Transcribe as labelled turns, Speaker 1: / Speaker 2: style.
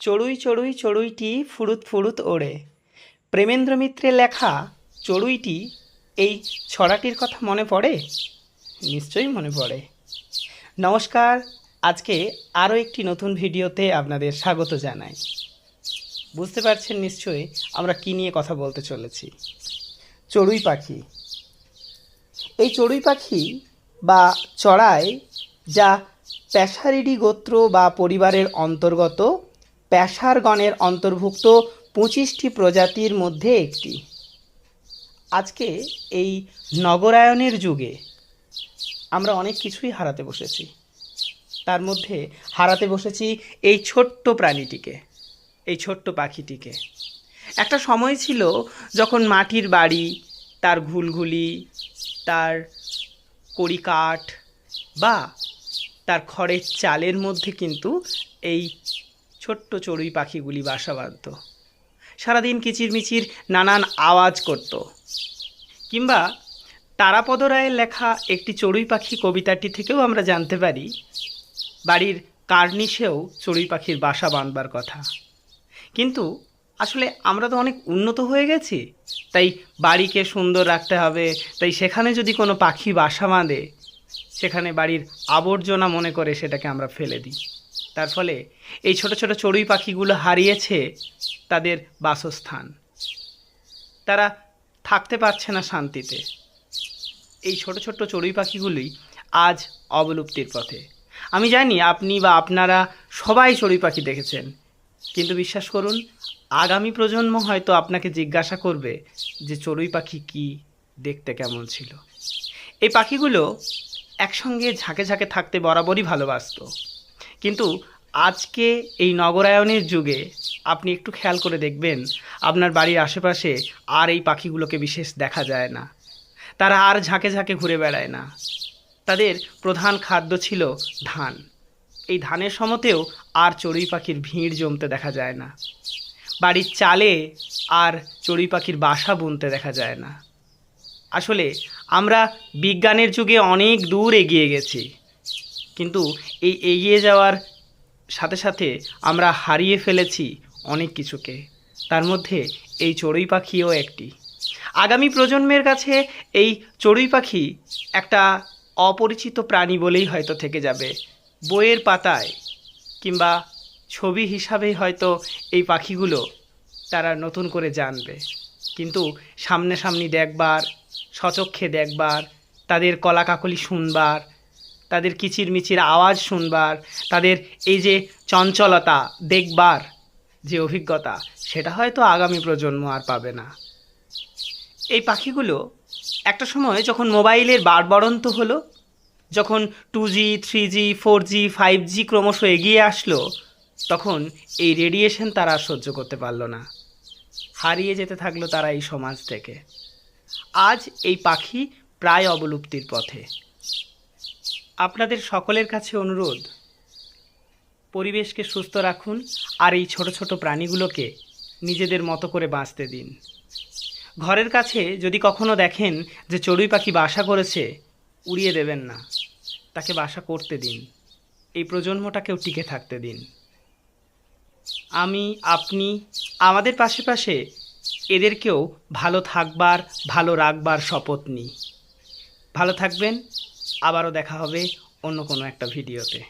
Speaker 1: চড়ুই চড়ুই চড়ুইটি ফুরুত ফুরুত ওড়ে। প্রেমেন্দ্র মিত্রের লেখা চড়ুইটি এই ছড়াটির কথা মনে পড়ে? নিশ্চয়ই মনে পড়ে। নমস্কার, আজকে আরও একটি নতুন ভিডিওতে আপনাদের স্বাগত জানাই। বুঝতে পারছেন নিশ্চয়ই আমরা কী নিয়ে কথা বলতে চলেছি। চড়ুই পাখি। এই চড়ুই পাখি বা চড়াই যা প্যাশারিডি গোত্র বা পরিবারের অন্তর্গত প্যাশারগণের অন্তর্ভুক্ত পঁচিশটি প্রজাতির মধ্যে একটি। আজকে এই নগরায়নের যুগে আমরা অনেক কিছুই হারাতে বসেছি। তার মধ্যে হারাতে বসেছি এই ছোট্ট প্রাণীটিকে, এই ছোট্ট পাখিটিকে। একটা সময় ছিল যখন মাটির বাড়ি, তার ঘুলঘুলি, তার কড়িকাঠ বা তার খড়ের চালের মধ্যে কিন্তু এই ছোট্ট চড়ুই পাখিগুলি বাসা বাঁধত। সারাদিন কিচিরমিচির নানান আওয়াজ করত। কিংবা তারাপদ রায়ের লেখা একটি চড়ুই পাখি কবিতাটি থেকেও আমরা জানতে পারি, বাড়ির কার্নিশেও চড়ুই পাখির বাসা বাঁধবার কথা। কিন্তু আসলে আমরা তো অনেক উন্নত হয়ে গেছি, তাই বাড়িকে সুন্দর রাখতে হবে, তাই সেখানে যদি কোনো পাখি বাসা বাঁধে, সেখানে বাড়ির আবর্জনা মনে করে সেটাকে আমরা ফেলে দিই। তার ফলে এই ছোট ছোট চড়ুই পাখিগুলো হারিয়েছে তাদের বাসস্থান। তারা থাকতে পারছে না শান্তিতে। এই ছোট ছোট চড়ুই পাখিগুলি আজ অবলুপ্তির পথে। আমি জানি আপনি বা আপনারা সবাই চড়ুই পাখি দেখেছেন, কিন্তু বিশ্বাস করুন, আগামী প্রজন্ম হয়তো আপনাকে জিজ্ঞাসা করবে যে চড়ুই পাখি কি, দেখতে কেমন ছিল। এই পাখিগুলো একসঙ্গে ঝাঁকে ঝাঁকে থাকতে বরাবরই ভালোবাসতো। কিন্তু আজকে এই নগরায়নের যুগে আপনি একটু খেয়াল করে দেখবেন, আপনার বাড়ির আশেপাশে আর এই পাখিগুলোকে বিশেষ দেখা যায় না। তারা আর ঝাঁকে ঝাঁকে ঘুরে বেড়ায় না। তাদের প্রধান খাদ্য ছিল ধান। এই ধানের সমতেও আর চড়ুই পাখির ভিড় জমতে দেখা যায় না। বাড়ির চালে আর চড়ুই পাখির বাসা বুনতে দেখা যায় না। আসলে আমরা বিজ্ঞানের যুগে অনেক দূর এগিয়ে গেছি। কিন্তু এই এগিয়ে যাওয়ার সাথে সাথে আমরা হারিয়ে ফেলেছি অনেক কিছুকে। তার মধ্যে এই চড়ুই পাখিও একটি। আগামী প্রজন্মের কাছে এই চড়ুই পাখি একটা অপরিচিত প্রাণী বলেই হয়তো থেকে যাবে। বইয়ের পাতায় কিংবা ছবি হিসাবেই হয়তো এই পাখিগুলো তারা নতুন করে জানবে। কিন্তু সামনাসামনি দেখবার, সচক্ষে দেখবার, তাদের কলাকাকলি শুনবার তাদের কিচিরমিচির আওয়াজ শুনবার, তাদের এই যে চঞ্চলতা দেখবার যে অভিজ্ঞতা, সেটা হয়তো আগামী প্রজন্ম আর পাবে না। এই পাখিগুলো একটা সময় যখন মোবাইলের বাড়বড়ন্ত হলো, যখন two G, three G, four G, five G ক্রমশ এগিয়ে আসলো, তখন এই রেডিয়েশন তারা সহ্য করতে পারল না। হারিয়ে যেতে থাকল তারা এই সমাজ থেকে। আজ এই পাখি প্রায় অবলুপ্তির পথে। আপনাদের সকলের কাছে অনুরোধ। পরিবেশকে সুস্থ রাখুন আর এই ছোট ছোট প্রাণীগুলোকে নিজেদের মতো করে বাঁচতে দিন। ঘরের কাছে যদি কখনো দেখেন যে চড়ুই পাখি বাসা করেছে, উড়িয়ে দেবেন না। তাকে বাসা করতে দিন। এই প্রজন্মটাকেও টিকে থাকতে দিন। আমি, আপনি, আমাদের পাশে পাশে এদেরকেও ভালো থাকবার, ভালো রাখবার শপথ নিই। ভালো থাকবেন আবারও দেখা হবে অন্য কোনো একটা ভিডিওতে।